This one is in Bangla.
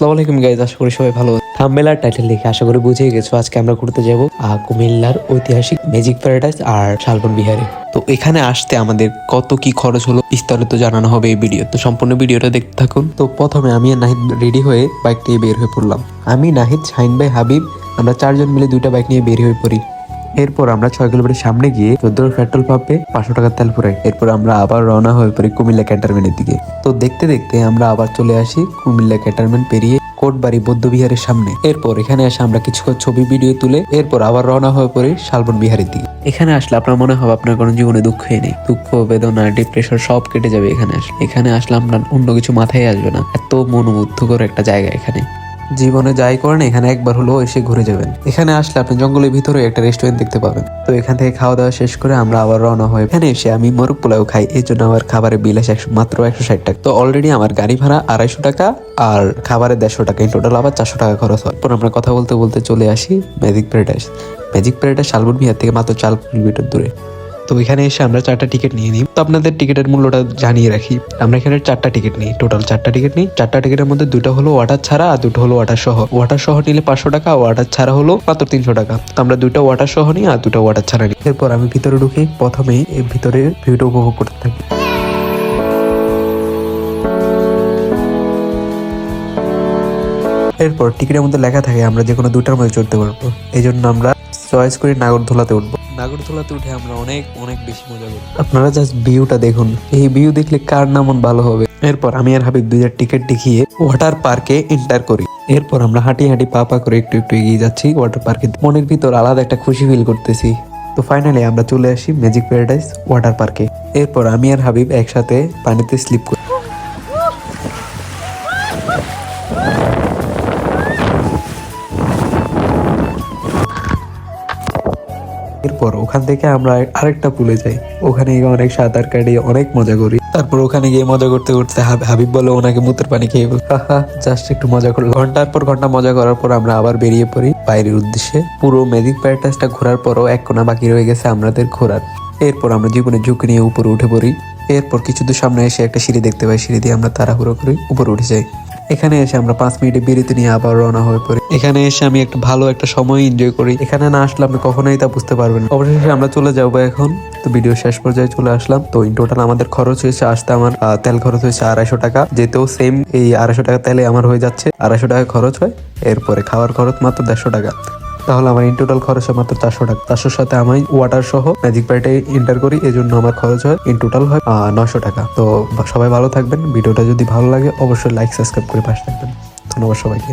আসসালামু আলাইকুম গাইজ আশা করি সবাই ভালো থাম্বেলার টাইটেল দেখে আশা করি বুঝে গেছো, আজকে আমরা ঘুরতে যাব কুমিল্লার ঐতিহাসিক ম্যাজিক প্যারাডাইস আর শালবন বিহারে। তো এখানে আসতে আমাদের কত কি খরচ হলো বিস্তারিত জানানো হবে এই ভিডিও তো সম্পূর্ণ ভিডিওটা দেখতে থাকুন। তো প্রথমে আমি আর নাহিদ রেডি হয়ে বাইক নিয়ে বের হয়ে পড়লাম। আমি, নাহিদ, শাহিন ভাই, হাবিব, আমরা চারজন মিলে দুইটা বাইক নিয়ে বের হয়ে পড়ি। এরপর আমরা ছয় কিলোমিটার সামনে গিয়ে চোদ্দ পেট্রোল পাম্পে পাঁচশো টাকার তেল পুরাই। এরপর আমরা আবার রওনা হয়ে পড়ি কুমিল্লা ক্যান্টনমেন্টের দিকে। তো দেখতে দেখতে আমরা আবার চলে আসি কুমিল্লা ক্যান্টনমেন্ট পেরিয়ে কোটবাড়ি, বৌদ্ধ বিহারের সামনে। এরপর এখানে এসে আমরা কিছুক্ষণ ছবি ভিডিও তুলে এরপর আবার রওনা হয়ে পড়ি শালবন বিহারের দিকে। এখানে আসলে আপনার মনে হবে আপনার কোনো জীবনে দুঃখই নেই। দুঃখ, বেদনা ডিপ্রেশন সব কেটে যাবে এখানে আসলে। এখানে আসলে আপনার অন্য কিছু মাথায় আসবে না। এত মনোমুগ্ধকর একটা জায়গা এখানে। জীবনে যাই করেন, এখানে একবার হলেও এসে ঘুরে যাবেন। এখানে আসলে আপনি জঙ্গলের ভিতরে একটা রেস্টুরেন্ট দেখতে পাবেন। তো এখান থেকে খাওয়া দাওয়া শেষ করে আমরা আবার রওনা হয়ে এখানে এসে আমি মোরগ পোলাও খাই। এই জন্য আমার খাবারের বিল আসে মাত্র একশো ষাট টাকা। তো অলরেডি আমার গাড়ি ভাড়া আড়াইশো টাকা আর খাবারের দেড়শো টাকা। টোটাল আবার চারশো টাকা খরচ হয়। এরপর আমরা কথা বলতে বলতে চলে আসি magic paradise magic paradise Shalban Vihara থেকে মাত্র চার কিলোমিটার দূরে। তো এখানে এসে আমরা চারটা টিকিট নিয়ে নিই। তো আপনাদের টিকিটের মূল্যটা জানিয়ে রাখি। আমরা এখানে চারটা টিকিট নিই। টোটাল চারটা টিকিট নিই। চারটা টিকিটের মধ্যে দুটো হলো ওয়াটার ছাড়া আর দুটো হলো ওয়াটার সহ। ওয়াটার সহ নিলে পাঁচশো টাকা ওয়াটার ছাড়া হলো মাত্র তিনশো টাকা। তো আমরা দুটো ওয়াটার সহ নিই আর দুটো ওয়াটার ছাড়া নিই। এরপর আমি ভিতরে ঢুকে। প্রথমে ভিতরে ভিউটা উপভোগ করতে থাকি। এরপর টিকিটের মধ্যে লেখা থাকে, আমরা যে কোনো দুটার মধ্যে চড়তে পারব। এই জন্য আমরা চয়েস করে নাগরদোলাতে উঠবো। নাগরদোলাতে উঠে আমরা অনেক অনেক বেশি মজা করি। আপনারা জাস্ট ভিউটা দেখুন। এই ভিউ দেখলে কার না ভালো হবে? এরপর আমি আর হাবিব দুইটার টিকিট দেখিয়ে ওয়াটার পার্কে এন্টার করি। এরপর আমরা হাঁটি হাঁটি, পা পা করে একটু একটু এগিয়ে যাচ্ছি ওয়াটার পার্কে মনের ভিতর আলাদা একটা খুশি ফিল করতেছি। তো ফাইনালি আমরা চলে আসি ম্যাজিক প্যারাডাইস ওয়াটার পার্কে এরপর আমি আর হাবিব একসাথে পানিতে স্লিপ করি। এরপর ওখান থেকে আমরা আরেকটা পুলে যাই। ওখানে গিয়ে অনেক সাঁতার কাটি, অনেক মজা করি। তারপর ওখানে গিয়ে মজা করতে করতে হাবিব বলে ওনাকে মুতের পানি খেয়ে জাস্ট একটু মজা করল। ঘণ্টার পর ঘণ্টা মজা করার পর আমরা আবার বেরিয়ে পড়ি বাইরের উদ্দেশ্যে। পুরো ম্যাজিক প্যারাটাসটা ঘোরার পরও এক কোনা বাকি রয়ে গেছে আমাদের ঘোরার। এরপর আমরা জীবনের ঝুঁকি নিয়ে উপরে উঠে পড়ি। এরপর কিছু দূর সামনে এসে একটা সিঁড়ি দেখতে পাই। সিঁড়ি দিয়ে আমরা তাড়াহুড়ো করি, উপরে উঠে যাই। এখানে এসে আমরা পাঁচ মিনিটে বিরতি নিয়ে আবার রওনা হয়ে পড়ি। এখানে এসে আমি একটা ভালো একটা সময় এনজয় করি। এখানে না আসলে আপনি কখনোই তা বুঝতে পারবেন অবশেষে আমরা চলে যাব এখন। তো ভিডিও শেষ পর্যায়ে চলে আসলাম। তো ইন টোটাল আমাদের খরচ হয়েছে আসতে আমার তেল খরচ হয়েছে আড়াইশো টাকা। যেতেও সেম এই আড়াইশো টাকা তেলে আমার হয়ে যাচ্ছে। আড়াইশো টাকা খরচ হয়। এরপরে খাওয়ার খরচ মাত্র দেড়শো টাকা। তাহলে আমার ইন টোটাল খরচ হয় মাত্র চারশো টাকা। চারশোর সাথে আমি ওয়াটার সহ ম্যাজিক প্যাটে এন্টার করি এই জন্য আমার খরচ হয় ইন টোটাল হয় নশো টাকা। তো সবাই ভালো থাকবেন। ভিডিওটা যদি ভালো লাগে, অবশ্যই লাইক সাবস্ক্রাইব করে পাশে থাকবেন। ধন্যবাদ সবাইকে।